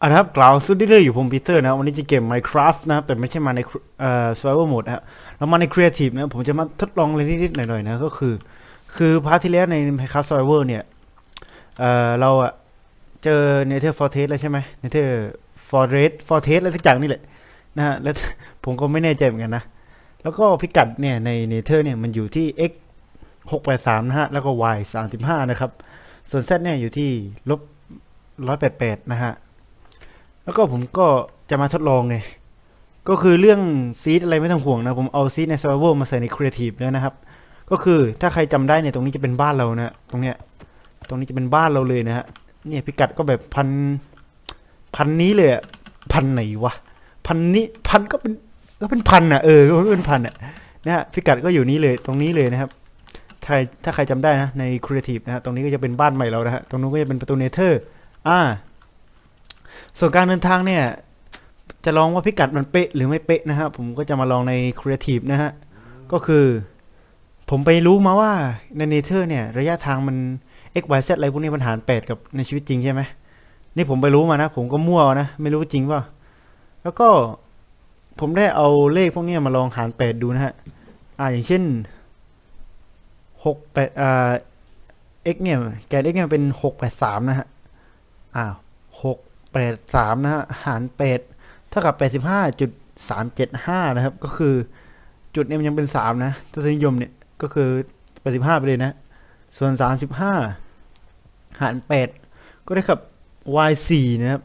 อะนะครับกล่าวสุดที่เรื่อยอยู่ผมปีเตอร์นะวันนี้จะเกม Minecraft นะครับแต่ไม่ใช่มาในเอ่อ survival mode นะเรามาใน creative นะผมจะมาทดลองอะไรนิดๆหน่อยๆนะก็คือ คือพาร์ทที่แล้วใน Minecraft survival เนี่ยเอ่อเราอะเจอ Nether Fortress แล้วใช่ไหม Nether Fortress Fortress อะไรสักอย่างนี่แหละนะฮะแล้วผมก็ไม่แน่ใจเหมือนกันนะ แล้วก็พิกัดเนี่ยใน Nether เนี่ยมันอยู่ที่ x 683นะฮะแล้วก็ y 35นะครับส่วน z เนี่ยอยู่ที่ลบ188นะฮะ แล้วก็ผมก็จะมาทดลองไง ก็คือเรื่องซีดอะไรไม่ต้องห่วงนะ ผมเอาซีดใน survival มาใส่ใน creative แล้วนะครับ ก็คือถ้าใครจำได้เนี่ยตรงนี้จะเป็นบ้านเรานะตรงเนี้ย ตรงนี้จะเป็นบ้านเราเลยนะฮะ เนี่ยพิกัดก็แบบพันพันนี้เลยอะพันไหนวะ พันนี้พันก็เป็นก็เป็นพันอะเออก็เป็นพันอะนะฮะพิกัดก็อยู่นี้เลยตรงนี้เลยนะครับถ้าถ้าใครจำได้นะใน creative นะฮะตรงนี้ก็จะเป็นบ้านใหม่เรานะฮะตรงนู้นก็จะเป็นประตูเนเธอร์อ่า ส่วนการเดินทางเนี่ย จะลองว่าพิกัดมันเป๊ะหรือไม่เป๊ะนะฮะผมก็จะมาลองใน Creative นะฮะ ก็คือ ผมไปรู้มาว่าในเนเธอร์เนี่ย ระยะทางมัน x y z อะไรพวกนี้มันหาร8กับในชีวิตจริงใช่ไหมนี่ผมไปรู้มานะ ผมก็มั่วนะ ไม่รู้จริงว่าแล้วก็ผมได้เอาเลขพวกนี้มาลองหาร8ดูนะฮะ อ่าอย่างเช่น6 8อ่า x เนี่ย แกน x เนี่ยเป็น6 8 3นะฮะ อ้าว 6 8 3นะฮะหาร8เท่ากับ85.375นะครับ ก็คือจุดเนี่ยมันยังเป็น3นะทศนิยมเนี่ยก็คือ85ไปเลยนะ ส่วน35หาร8ก็ได้กับ y 4นะครับ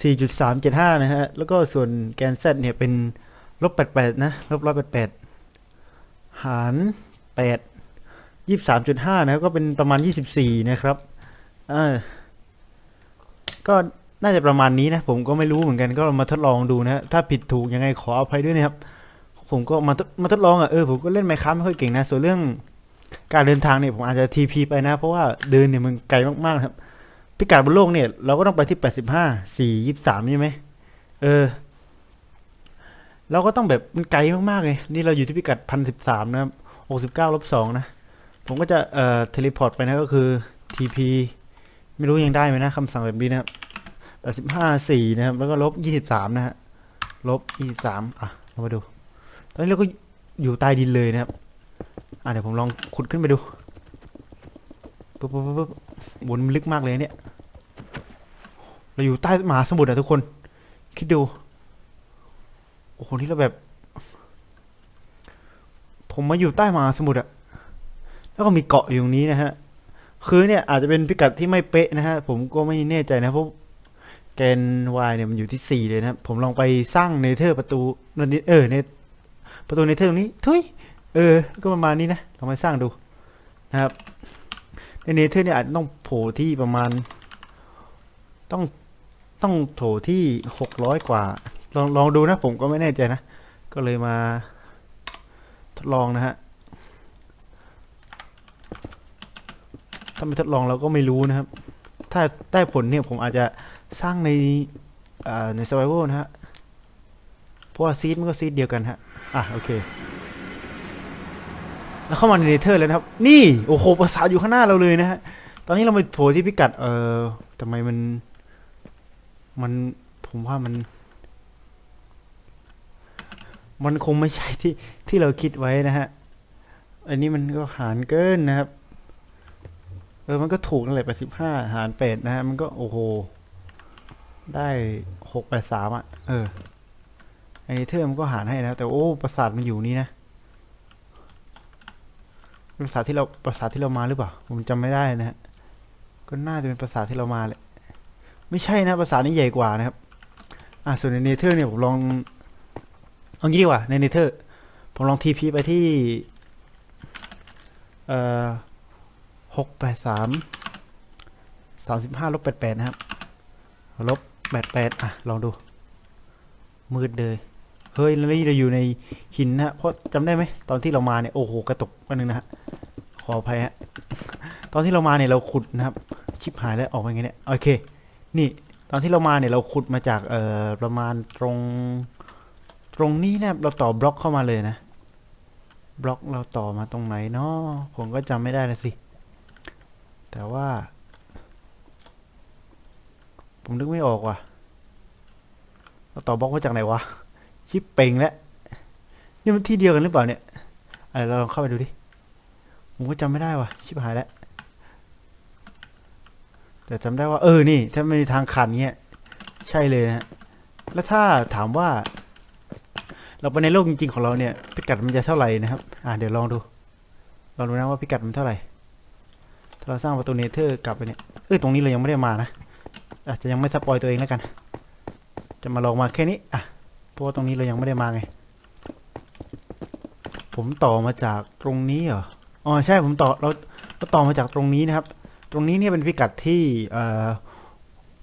4.375นะฮะแล้วก็ส่วนแกน z เนี่ยเป็นลบ88นะลบ188หาร8 23.5นะครับก็เป็นประมาณ24นะครับอ่าก็ น่าจะประมาณนี้นะ ผมก็ไม่รู้เหมือนกันก็มาทดลองดูนะถ้าผิดถูกยังไงขออภัยด้วยนะครับ ผมก็มาทดมาทดลองอะเออผมก็เล่นไมค้าไม่ค่อยเก่งนะ ส่วนเรื่องการเดินทางเนี่ยผมอาจจะทีพีไปนะ เพราะว่าเดินเนี่ยมันไกลมากๆครับ พิกัดบนโลกเนี่ยเราก็ต้องไปที่85 4 23ใช่ไหมเออ เราก็ต้องแบบมันไกลมากๆเลยนี่เราอยู่ที่พิกัดพันสิบสามนะครับหกสิบเก้าลบสองนะ ผมก็จะเอ่อเทเลพอร์ตไปนะก็คือ TP ไม่รู้ยังได้ไหมนะคำสั่งแบบนี้นะครับ สิบห้าสี่นะครับแล้วก็ลบยี่สิบสามนะฮะลบยี่สิบสามอะเรามาดู ตอนนี้เราก็อยู่ใต้ดินเลยนะครับ อะเดี๋ยวผมลองขุดขึ้นไปดูปุ๊บปุ๊บปุ๊บปุ๊บบนมันลึกมากเลยเนี่ย เราอยู่ใต้มหาสมุทรอะทุกคน คิดดู โอ้โหนี่เราแบบ ผมมาอยู่ใต้มหาสมุทรอะแล้วก็มีเกาะอยู่ตรงนี้นะฮะ คือเนี่ยอาจจะเป็นพิกัดที่ไม่เป๊ะนะฮะ ผมก็ไม่แน่ใจนะเพราะ แกน y เนี่ยมันอยู่ที่ 4 เลยนะครับ ผมลองไปสร้างเนเธอร์ประตูนันนี้เออเนประตูเนเธอร์ตรงนี้ทุยเออ ก็ประมาณนี้นะลองไปสร้างดูนะครับในเนเธอร์เนี่ยอาจต้องโผล่ที่ประมาณ ต้องต้องโถที่ 600 กว่า ลองลองดูนะ ผมก็ไม่แน่ใจนะ ก็เลยมาทดลองนะฮะถ้าไม่ทดลองเราก็ไม่รู้นะครับ ถ้าได้ผลเนี่ยผมอาจจะ สร้างในใน survival นะฮะ เพราะว่าซีดมันก็ซีดเดียวกันฮะ อะ โอเค แล้วเข้ามาในเนเธอร์แล้วนะครับ นี่ โอ้โหปราสาอยู่ข้างหน้าเราเลยนะฮะ ตอนนี้เราไปโผล่ที่พิกัด เอ่อทำไมมัน มัน ผมว่ามัน มันคงไม่ใช่ที่ที่เราคิดไว้นะฮะ อันนี้มันก็หารเกินนะครับ เออ มันก็ถูกนั่นแหละแปดสิบห้าหารเป็ดนะฮะ มันก็โอ้โห ได้หกแปดสามอะ เออ ไอเทอร์มันก็หารให้นะ แต่โอ้ ประสาทมันอยู่นี่นะ ประสาทที่เรา ประสาทที่เรามาหรือเปล่า ผมจำไม่ได้นะฮะ ก็น่าจะเป็นประสาทที่เรามาแหละ ไม่ใช่นะ ประสาทนี้ใหญ่กว่านะครับ อะส่วนในเนเธอร์เนี่ยผมลอง เอางี้ดีกว่า ในเนเธอร์ ผมลองทีพีไปที่ เอ่อหกแปดสามสามสิบห้าลบแปดแปดนะครับ ลบ แปดแปดอะ ลองดู มืดเลย เฮ้ยแล้วนี่เราอยู่ในหินนะฮะ เพราะจำได้ไหม ตอนที่เรามาเนี่ย โอ้โห กระตุกกันนึงนะฮะ ขออภัยฮะ ตอนที่เรามาเนี่ยเราขุดนะครับ ชิบหายแล้วออกมาไงเนี่ย โอเค นี่ ตอนที่เรามาเนี่ยเราขุดมาจาก เอ่อ ประมาณตรง ตรงนี้นะครับ เราต่อบล็อกเข้ามาเลยนะ บล็อกเราต่อมาตรงไหนเนาะผมก็จำไม่ได้นะสิ แต่ว่า ผมนึกไม่ออกว่ะเราต่อบล็อกมาจากไหนวะ ชิปเป่งแล้วนี่มันที่เดียวกันหรือเปล่าเนี่ยอะไรเราลองเข้าไปดูดิ ผมก็จำไม่ได้ว่ะ ชิบหายแล้วแต่จำได้ว่า เออ นี่ ถ้าไม่มีทางขันเงี้ย ใช่เลยนะแล้วถ้าถามว่า เราไปในโลกจริงๆของเราเนี่ย พิกัดมันจะเท่าไหร่นะครับ อ่าเดี๋ยวลองดูลองดูนะว่าพิกัดมันเท่าไหร่ ถ้าเราสร้างประตูเนเธอร์กลับไปเนี่ย เอ้ยตรงนี้เรายังไม่ได้มานะ อาจจะยังไม่สปอยตัวเองแล้วกัน จะมาลองมาแค่นี้อะเพราะว่าตรงนี้เรายังไม่ได้มาไง ผมต่อมาจากตรงนี้เหรออ๋อใช่ผมต่อเราเราต่อมาจากตรงนี้นะครับ ตรงนี้เนี่ยเป็นพิกัดที่เอ่อ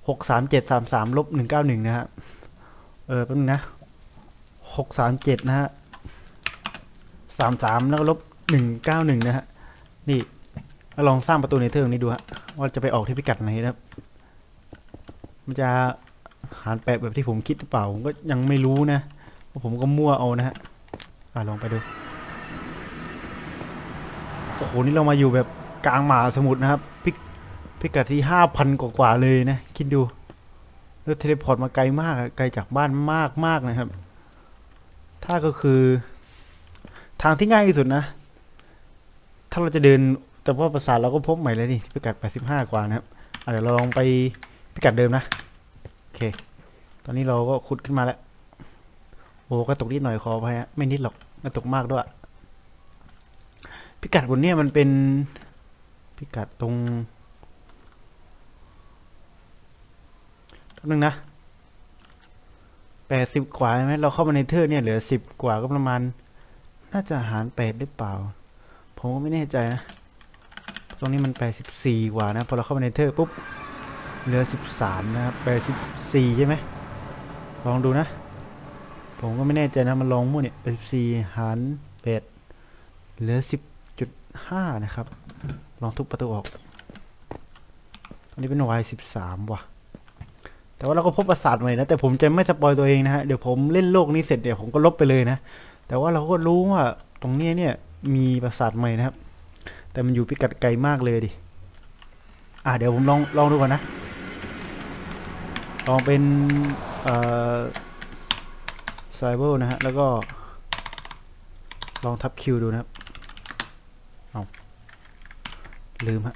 หกสามเจ็ดสามสามลบหนึ่งเก้าหนึ่งนะฮะเออแป๊บนึงนะหกสามเจ็ดนะฮะสามสามแล้วก็ลบหนึ่งเก้าหนึ่งนะฮะนี่ลองสร้างประตูในเทอร์ตรงนี้ดูฮะว่าจะไปออกที่พิกัดไหนนะครับ มันจะหารแปดแบบที่ผมคิดหรือเปล่า ผมก็ยังไม่รู้นะเพราะผมก็มั่วเอานะฮะอะลองไปดูโอ้โหนี่เรามาอยู่แบบกลางหมาสมุทรนะครับพิกพิกัดที่ห้าพันกว่าๆเลยนะ คิดดูแล้วเทเลพอร์ตมาไกลมากไกลจากบ้านมากมากนะครับ ถ้าก็คือ ทางที่ง่ายที่สุดนะ ถ้าเราจะเดินแต่ว่าประสาทเราก็พบใหม่แล้วนี่พิกัด85กว่านะครับเดี๋ยวเราลองไป พิกัดเดิมนะ โอเค ตอนนี้เราก็ขุดขึ้นมาแล้ว โอ้ก็ตกนิดหน่อยขออภัยฮะไม่นิดหรอกกระตกมากด้วย พิกัดบนเนี่ยมันเป็น พิกัดตรงแป๊บนึงนะแปดสิบกว่าใช่ไหมเราเข้ามาในเทอร์เนี่ยเหลือสิบกว่าก็ประมาณ น่าจะหารแปดหรือเปล่า ผมก็ไม่แน่ใจนะ ตรงนี้มันแปดสิบสี่กว่านะ พอเราเข้ามาในเทอร์ปุ๊บ เหลือสิบสามนะครับแปดสิบสี่ใช่ไหมลองดูนะ ผมก็ไม่แน่ใจนะมันลองมั่วเนี่ยแปดสิบสี่หารแปดเหลือสิบจุดห้านะครับ ลองทุบประตูออกตอนนี้เป็น y สิบสามว่ะ แต่ว่าเราก็พบประสาทใหม่นะ แต่ผมจะไม่สปอยตัวเองนะฮะ เดี๋ยวผมเล่นโลกนี้เสร็จเดี๋ยวผมก็ลบไปเลยนะ แต่ว่าเราก็รู้ว่าตรงนี้เนี่ยมีประสาทใหม่นะครับ แต่มันอยู่พิกัดไกลมากเลยดิ อะเดี๋ยวผมลองลองดูก่อนนะ ลองเป็นไซเบอร์นะฮะ แล้วก็ ลองทับคิวดูนะครับ เอาลืมฮะ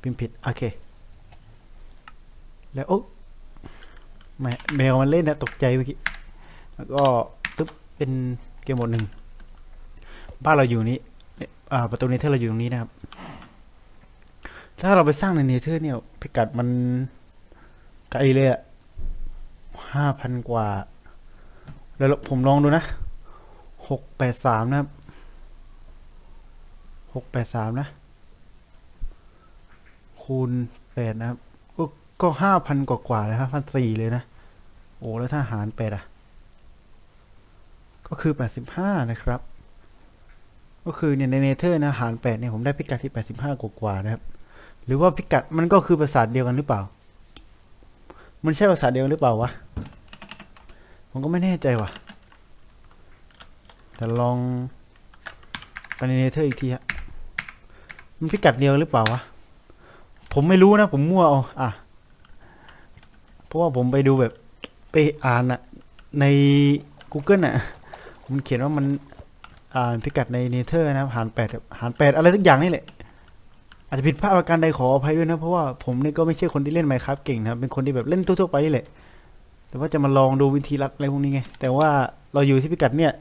พิมพ์ผิด โอเค แล้ว โอ้แมแมวมันเล่นนะ ตกใจเมื่อกี้ แล้วก็ตึ๊บเป็นเกมหมดหนึ่ง บ้านเราอยู่นี้อ่าประตูเนเธอร์เราอยู่ตรงนี้นะครับ ถ้าเราไปสร้างในเนเธอร์เนี่ยพิกัดมัน ไกลเลยอะห้าพันกว่า แล้วผมลองดูนะหกแปดสามนะหกแปดสามนะ คูณแปดนะครับ ก็ก็ห้าพันกว่ากว่าเลยครับพันสี่เลยนะ โอ้แล้วถ้าหารแปดอะก็คือแปดสิบห้านะครับ ก็คือเนี่ยในเนเธอร์นะหารแปดเนี่ยผมได้พิกัดที่แปดสิบห้ากว่าๆนะครับ หรือว่าพิกัดมันก็คือประสาทเดียวกันหรือเปล่า มันใช่ประสาเดียวหรือเปล่าวะ ผมก็ไม่แน่ใจว่ะ แต่ลองไปในเนเธอร์อีกทีฮะ มันพิกัดเดียวหรือเปล่าวะ ผมไม่รู้นะ ผมมั่วเอา อะ เพราะว่าผมไปดูแบบไปอ่านอะใน Google อะมันเขียนว่ามัน อ่านพิกัดในเนเธอร์นะครับหารแปดหารแปดอะไรสักอย่างนี่แหละ จจะผิดพลาดประการใดขออภัยด้วยนะ เพราะว่าผมเนี่ยก็ไม่ใช่คนที่เล่นไมค์ครับเก่งนะครับ เป็นคนที่แบบเล่นทั่วๆไปนี่แหละ แต่ว่าจะมาลองดูวิธีรัดอะไรพวกนี้ไง แต่ว่าเราอยู่ที่พิกัดเนี่ย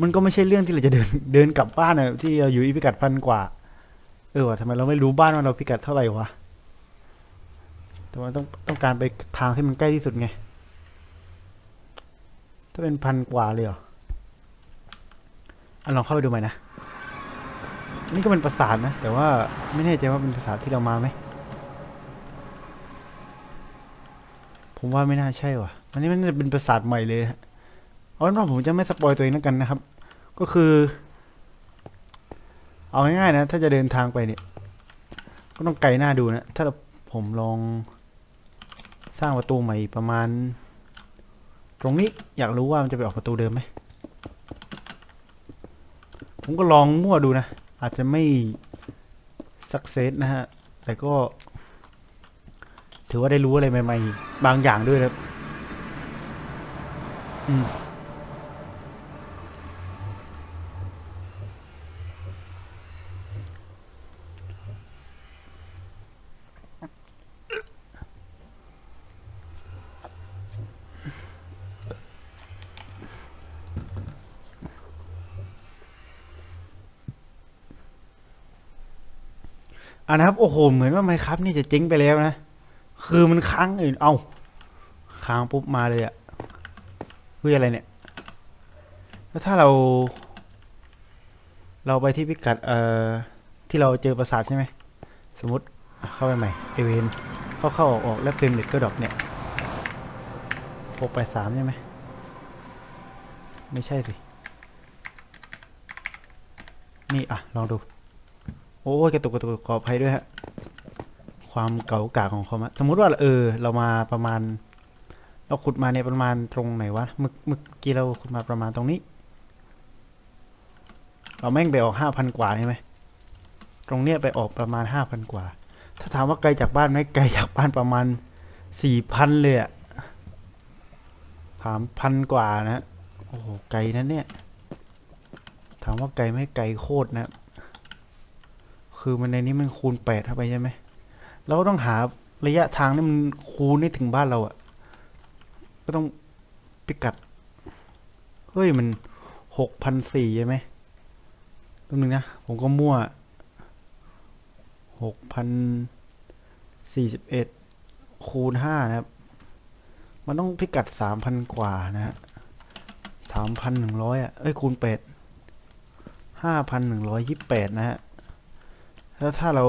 มันก็ไม่ใช่เรื่องที่เราจะเดินเดินกลับบ้านนะที่เราอยู่ที่พิกัดพันกว่า เออว่ะทำไมเราไม่รู้บ้านว่าเราพิกัดเท่าไหร่วะ แต่ว่าต้องต้องการไปทางที่มันใกล้ที่สุดไง ถ้าเป็นพันกว่าเลยเหรออะลองเข้าไปดูใหม่นะ นี่ก็เป็นภาษาทนะ แต่ว่าไม่แน่ใจว่าเป็นภาษาทที่เรามาไหม ผมว่าไม่น่าใช่ว่ะ อันนี้มันจะเป็นภาษาทใหม่เลยฮะเอาเป็นว่าผมจะไม่สปอยตัวเองแล้วกันนะครับ ก็คือ เอาง่ายๆนะ ถ้าจะเดินทางไปเนี่ย ก็ต้องไกลหน้าดูนะ ถ้าผมลองสร้างประตูใหม่ประมาณ ตรงนี้อยากรู้ว่ามันจะไปออกประตูเดิมไหม ผมก็ลองมั่วดูนะ อาจจะไม่สักเซสนะฮะ แต่ก็ ถือว่าได้รู้อะไรใหม่ ๆ บางอย่างด้วยนะครับอืม อ่านะครับโอ้โหเหมือนว่าไมครับนี่จะเจ๊งไปแล้วนะ คือมันค้างอื่นเอาค้างปุ๊บมาเลยอะเพื่ออะไรเนี่ย แล้วถ้าเรา เราไปที่พิกัดเอ่อที่เราเจอปราสาทใช่ไหมสมมติเข้าไปใหม่เอเวนเข้าเข้าออกออกแล้วเฟรมเรทก็ดรอปเนี่ยหกแปสามใช่ไหมไม่ใช่สิ นี่อะ ลองดู โอ้ยกระตุกกระตุกขออภัยด้วยฮะ ความเก่ากาของคอมะสมมุติว่าเออ เรามาประมาณ เราขุดมาเนี่ยประมาณตรงไหนวะเมื่อเมื่อกี้เราขุดมาประมาณตรงนี้ เราแม่งไปออกห้าพันกว่าใช่ไหมตรงเนี้ยไปออกประมาณห้าพันกว่า ถ้าถามว่าไกลจากบ้านไหมไกลจากบ้านประมาณสี่พันเลยอะสามพันกว่านะโอ้โหไกลนะเนี่ย ถามว่าไกลไหมไกลโคตรนะ คือมันในนี้มันคูณแปดเข้าไปใช่ไหมเราก็ต้องหาระยะทางนี่มันคูณให้ถึงบ้านเราอะ่ะ ก็ต้องพิกัด เฮ้ยมันหกพันสี่ใช่ไหมแป๊บนึงนะ ผมก็มั่วหกพันสี่สิบเอ็ดคูณห้านะครับ มันต้องพิกัดสามพันกว่านะฮะสามพันหนึ่งร้อยอะ เอ้ยคูณแปดห้าพันหนึ่งร้อยยี่สิบแปดนะฮะ แล้วถ้าเรา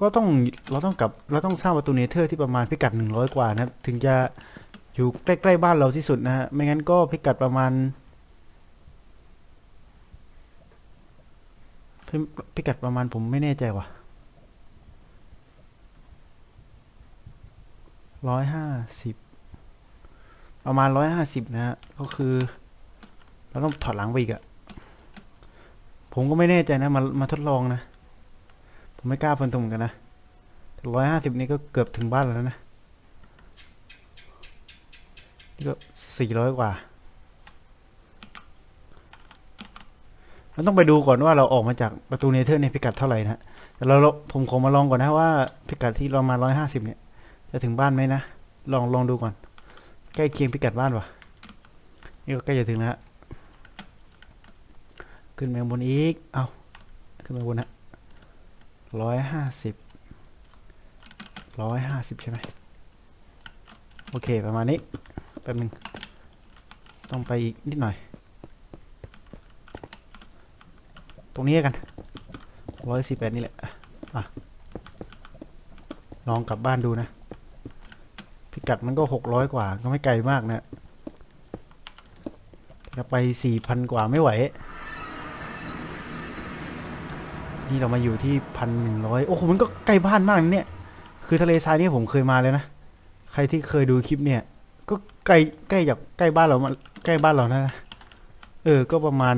ก็ต้องเราต้องกลับเราต้องสร้างประตูเนเธอร์ที่ประมาณพิกัดหนึ่งร้อยกว่านะครับ ถึงจะอยู่ใกล้ๆบ้านเราที่สุดนะฮะไม่งั้นก็พิกัดประมาณพพิกัดประมาณผมไม่แน่ใจว่ะร้อยห้าสิบประมาณร้อยห้าสิบนะฮะก็คือ เราต้องถอดหลังไปอีกอะผมก็ไม่แน่ใจนะมามาทดลองนะ ผมไม่กล้าฟันธงเหมือนกันนะร้อยห้าสิบนี่ก็เกือบถึงบ้านแล้วนะ นี่ก็สี่ร้อยกว่าเราต้องไปดูก่อนว่าเราออกมาจากประตูเนเธอร์ในพิกัดเท่าไหร่นะแต่เราผมขอมาลองก่อนนะว่าพิกัดที่เรามาร้อยห้าสิบเนี่ย จะถึงบ้านไหมนะ ลองลองดูก่อน ใกล้เคียงพิกัดบ้านวะนี่ก็ใกล้จะถึงแล้วฮะ ขึ้นไปข้าบนอีก เอาขึ้นไปบนฮะร้อยห้าสิบร้อยห้าสิบใช่ไหมโอเค ประมาณนี้ แป๊บหนึง ต้องไปอีกนิดหน่อย ตรงนี้กันร้อยสิบแปดนี่แหละ อะ ลองกลับบ้านดูนะ พิกัดมันก็หกร้อยกว่า ก็ไม่ไกลมากนะจะไปสี่พันกว่าไม่ไหว นี่เรามาอยู่ที่พันหนึ่งร้อยโอ้โหมันก็ใกล้บ้านมากนะเนี่ย คือทะเลทรายนี่ผมเคยมาเลยนะ ใครที่เคยดูคลิปเนี่ย ก็ใกล้ใกล้จากใกล้บ้านเรามาใกล้บ้านเรานะ เออ ก็ประมาณ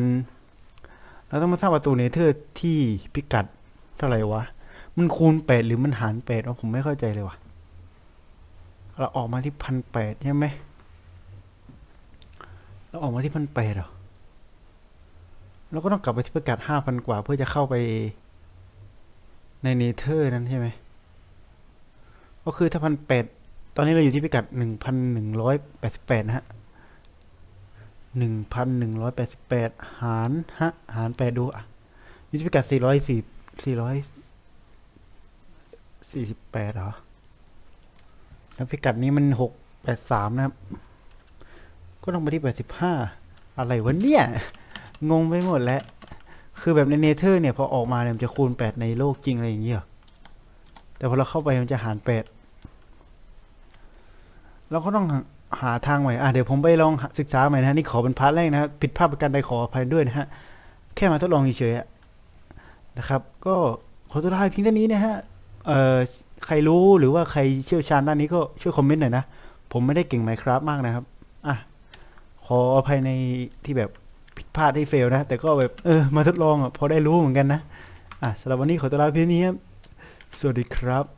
เราต้องมาสร้างประตูเนเธอร์ที่พิกัดเท่าไหร่วะ มันคูณแปดหรือมันหารแปดวะผมไม่เข้าใจเลยวะเราออกมาที่พันแปดใช่ไหมเราออกมาที่พันแปดเหรอ เราก็ต้องกลับไปที่พิกัดห้าพันกว่า เพื่อจะเข้าไปในเนเธอร์นั้นใช่ไหมก็คือถ้าพันแปดตอนนี้เราอยู่ที่พิกัดหนึ่งพันหนึ่งร้อยแปดสิบแปดนะฮะหนึ่งพันหนึ่งร้อยแปดสิบแปดหารฮะหารแปดดูอะอยู่ที่พิกัดสี่ร้อยสี่สี่ร้อยสี่สิบแปดเหรอ แล้วพิกัดนี้มันหกแปดสามนะครับ ก็ต้องไปที่แปดสิบห้าอะไรวะเนี่ย งงไปหมดแล้ว คือแบบในเนเธอร์เนี่ยพอออกมาเนี่ยมันจะคูณแปดในโลกจริงอะไรอย่างเงี้ยแต่พอเราเข้าไปมันจะหารแปดเราก็ต้องหาทางใหม่ อะเดี๋ยวผมไปลองศึกษาใหม่นะนี่ขอเป็นพาร์ทแรกนะผิดพลาดประการใดขออภัยด้วยนะฮะ แค่มาทดลองเฉยๆนะครับ ก็ขอตัวลาเพียงเท่านี้นะฮะ เอ่อ ใครรู้หรือว่าใครเชี่ยวชาญด้านนี้ก็ช่วยคอมเมนต์หน่อยนะ ผมไม่ได้เก่งไมครับมากนะครับ อะ ขออภัยในที่แบบ ผิดพลาดที่เฟลนะ แต่ก็แบบเออมาทดลองอะพอได้รู้เหมือนกันนะ อะสำหรับวันนี้ขอตัวลาเพียงนี้ครับ สวัสดีครับ